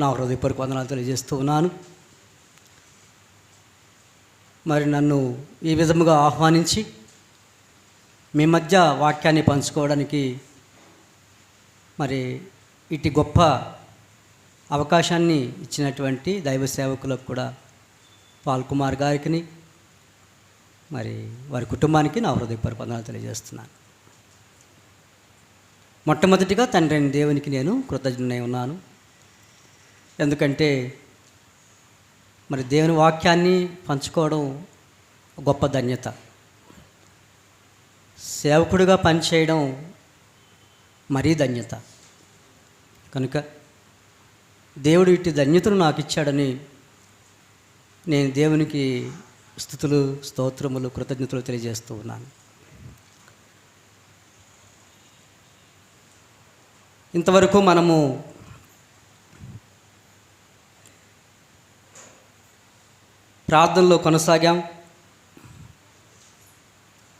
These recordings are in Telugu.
నా హృదయపూర్వక వందనాలు తెలియజేస్తూ ఉన్నాను. మరి నన్ను ఈ విధముగా ఆహ్వానించి మీ మధ్య వాక్యాన్ని పంచుకోవడానికి మరి ఇటు గొప్ప అవకాశాన్ని ఇచ్చినటువంటి దైవ సేవకులకు కూడా పాల్ కుమార్ గారికి మరి వారి కుటుంబానికి నా హృదయపూర్వక వందనాలు తెలియజేస్తున్నాను. మొట్టమొదటిగా తండ్రి దేవునికి నేను కృతజ్ఞనై ఉన్నాను. ఎందుకంటే మరి దేవుని వాక్యాన్ని పంచుకోవడం గొప్ప ధన్యత. సేవకుడిగా పనిచేయడం మరీ ధన్యత. కనుక దేవుడు ఇట్టి ధన్యతను నాకు ఇచ్చాడని నేను దేవునికి స్థుతులు స్తోత్రములు కృతజ్ఞతలు తెలియజేస్తూ ఉన్నాను. ఇంతవరకు మనము ప్రార్థనలో కొనసాగాం.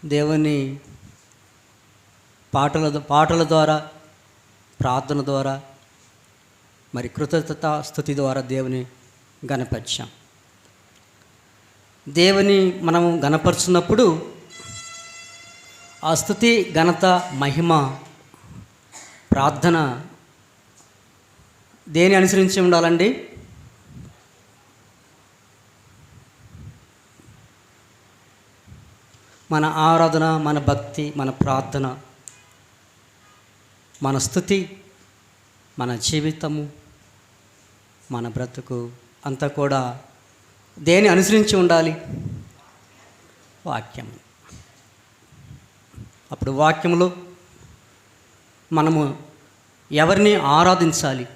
దేవుని పాటల పాటల ద్వారా ప్రార్థన ద్వారా మరి కృతజ్ఞత స్థుతి ద్వారా దేవుని గణపరిచాం దేవుని మనం గణపరుచున్నప్పుడు ఆ స్థుతి ఘనత మహిమ ప్రార్థన దేని అనుసరించి ఉండాలండి? మన ఆరాధన మన భక్తి మన ప్రార్థన మన స్థుతి మన జీవితము మన బ్రతుకు అంతా కూడా దేని అనుసరించి ఉండాలి? వాక్యం అప్పుడు వాక్యంలో మనము ఎవరిని ఆరాధించాలి?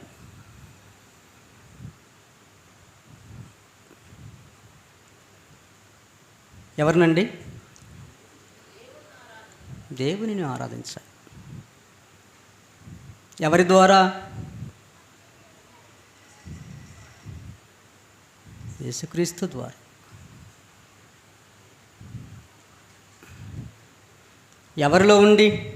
ఎవరినండి? దేవునిని ఆరాధించాలి. ఎవరి ద్వారా? యేసుక్రీస్తు ద్వారా. ఎవరిలో ఉండి?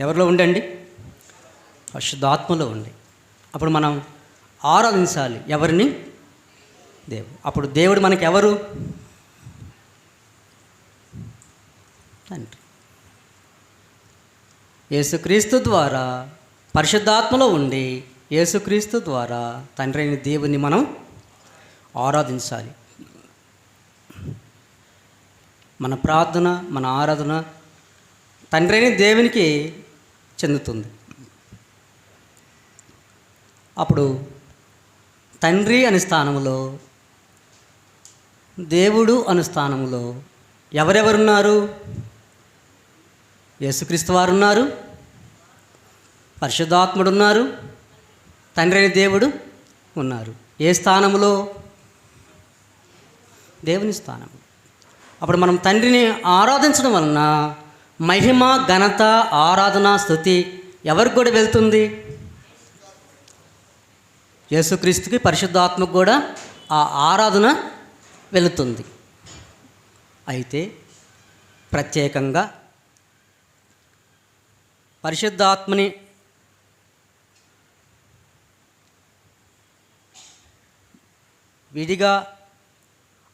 ఎవరిలో ఉండండి? పరిశుద్ధాత్మలో ఉండి. అప్పుడు మనం ఆరాధించాలి. ఎవరిని? దేవుడు. అప్పుడు దేవుడు మనకి ఎవరు తండ్రి. యేసుక్రీస్తు ద్వారా పరిశుద్ధాత్మలో ఉండి యేసుక్రీస్తు ద్వారా తండ్రి అయిన దేవుని మనం ఆరాధించాలి. మన ప్రార్థన మన ఆరాధన తండ్రి అయిన దేవునికి చెందుతుంది. అప్పుడు తండ్రి అనే స్థానంలో దేవుడు అనే స్థానంలో ఎవరెవరున్నారు? యేసుక్రీస్తు వారు ఉన్నారు పరిశుద్ధాత్ముడు ఉన్నారు తండ్రి అయిన దేవుడు ఉన్నారు. ఏ స్థానంలో దేవుని స్థానం అప్పుడు మనం తండ్రిని ఆరాధించడం వలన మహిమ ఘనత ఆరాధన స్థుతి ఎవరికి కూడా వెళ్తుంది? యేసుక్రీస్తుకి పరిశుద్ధాత్మకు కూడా ఆ ఆరాధన వెళుతుంది. అయితే ప్రత్యేకంగా పరిశుద్ధాత్మని విడిగా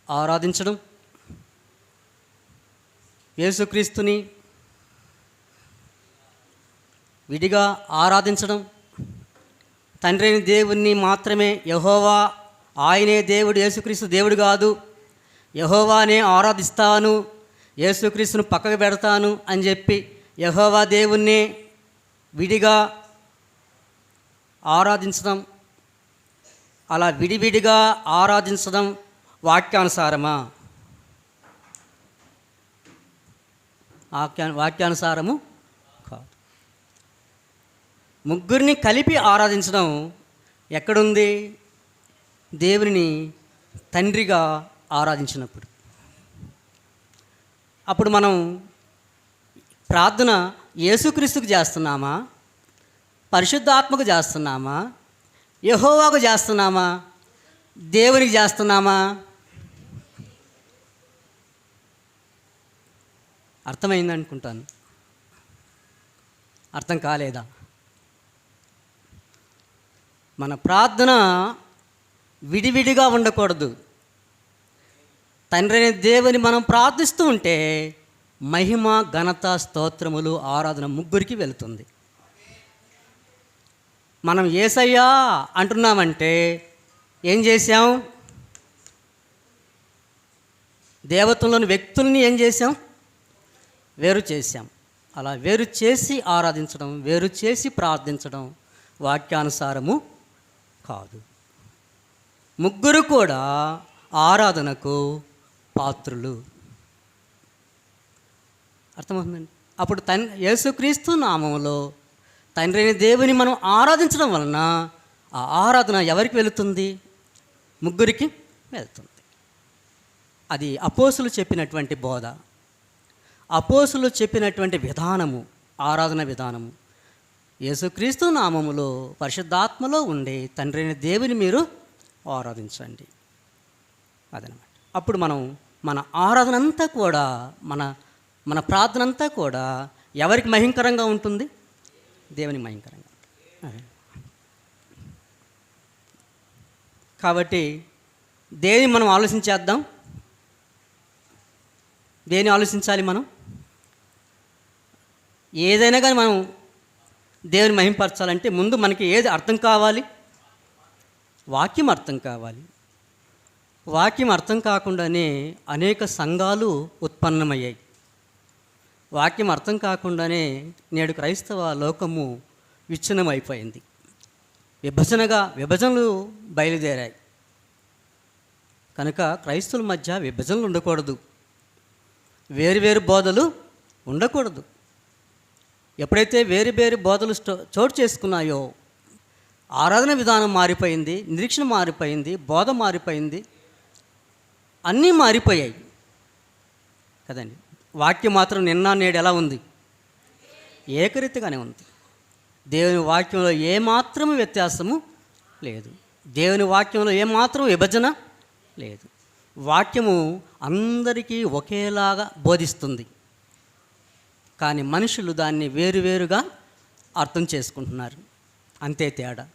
ఆరాధించడం యేసుక్రీస్తుని విడిగా ఆరాధించడం తండ్రి దేవుణ్ణి మాత్రమే యహోవా ఆయనే దేవుడు యేసుక్రీస్తు దేవుడు కాదు. యహోవానే ఆరాధిస్తాను యేసుక్రీస్తును పక్కకు పెడతాను అని చెప్పి యహోవా దేవుణ్ణి విడిగా ఆరాధించడం అలా విడివిడిగా ఆరాధించడం వాక్యానుసారమా? వాక్యా వాక్యానుసారము ముగ్గురిని కలిపి ఆరాధించడం ఎక్కడుంది? దేవుని తండ్రిగా ఆరాధించినప్పుడు. అప్పుడు మనం ప్రార్థన యేసుక్రీస్తుకు చేస్తున్నామా? పరిశుద్ధాత్మకు చేస్తున్నామా? యహోవాకు చేస్తున్నామా? దేవునికి చేస్తున్నామా? అర్థమైందనుకుంటాను. అర్థం కాలేదా? మన ప్రార్థన విడివిడిగా ఉండకూడదు. తండ్రి దేవుని మనం ప్రార్థిస్తూ ఉంటే మహిమ ఘనత స్తోత్రములు ఆరాధన ముగ్గురికి వెళుతుంది. మనం ఏసయ్యా అంటున్నామంటే ఏం చేశాం? దేవతల్లోని వ్యక్తుల్ని ఏం చేశాం? వేరు చేశాం. అలా వేరు చేసి ఆరాధించడం వేరు చేసి ప్రార్థించడం వాక్యానుసారము కాదు. ముగ్గురు కూడా ఆరాధనకు పాత్రులు. అర్థమవుతుందండి? అప్పుడు తన్ యేసుక్రీస్తు నామంలో తండ్రి అయిన దేవుని మనం ఆరాధించడం వలన ఆ ఆరాధన ఎవరికి వెళుతుంది? ముగ్గురికి వెళ్తుంది. అది అపోసులు చెప్పినటువంటి బోధ. అపోసులు చెప్పినటువంటి విధానము ఆరాధన విధానము. యేసుక్రీస్తు నామములో పరిశుద్ధాత్మలో ఉండే తండ్రి దేవుని మీరు ఆరాధించండి. అదనమాట. అప్పుడు మనం మన ఆరాధన అంతా కూడా మన మన ప్రార్థన అంతా కూడా ఎవరికి మహింకరంగా ఉంటుంది? దేవుని మహింకరంగా కాబట్టి దేని మనం ఆలోచించేద్దాం? దేని ఆలోచించాలి మనం? ఏదైనా కానీ మనం దేవుని మహింపరచాలంటే ముందు మనకి ఏది అర్థం కావాలి? వాక్యం అర్థం కావాలి. వాక్యం అర్థం కాకుండానే అనేక సంఘాలు ఉత్పన్నమయ్యాయి. వాక్యం అర్థం కాకుండానే నేడు క్రైస్తవ లోకము విచ్ఛిన్నమైపోయింది. విభజనగా విభజనలు బయలుదేరాయి. కనుక క్రైస్తవుల మధ్య విభజనలు ఉండకూడదు. వేరు బోధలు ఉండకూడదు. ఎప్పుడైతే వేరు వేరు బోధలు చోటు చేసుకున్నాయో ఆరాధన విధానం మారిపోయింది నిరీక్షణ మారిపోయింది బోధ మారిపోయింది అన్నీ మారిపోయాయి. కదండి? వాక్యం మాత్రం నిన్న నేడు ఎలా ఉంది? ఏకరీతిగానే ఉంది. దేవుని వాక్యంలో ఏమాత్రము వ్యత్యాసము లేదు. దేవుని వాక్యంలో ఏమాత్రం విభజన లేదు. వాక్యము అందరికీ ఒకేలాగా బోధిస్తుంది. కానీ మనుషులు దాన్ని వేరువేరుగా అర్థం చేసుకుంటున్నారు. అంతే తేడా.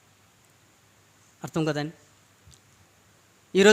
అర్థం కదండి? ఈరోజు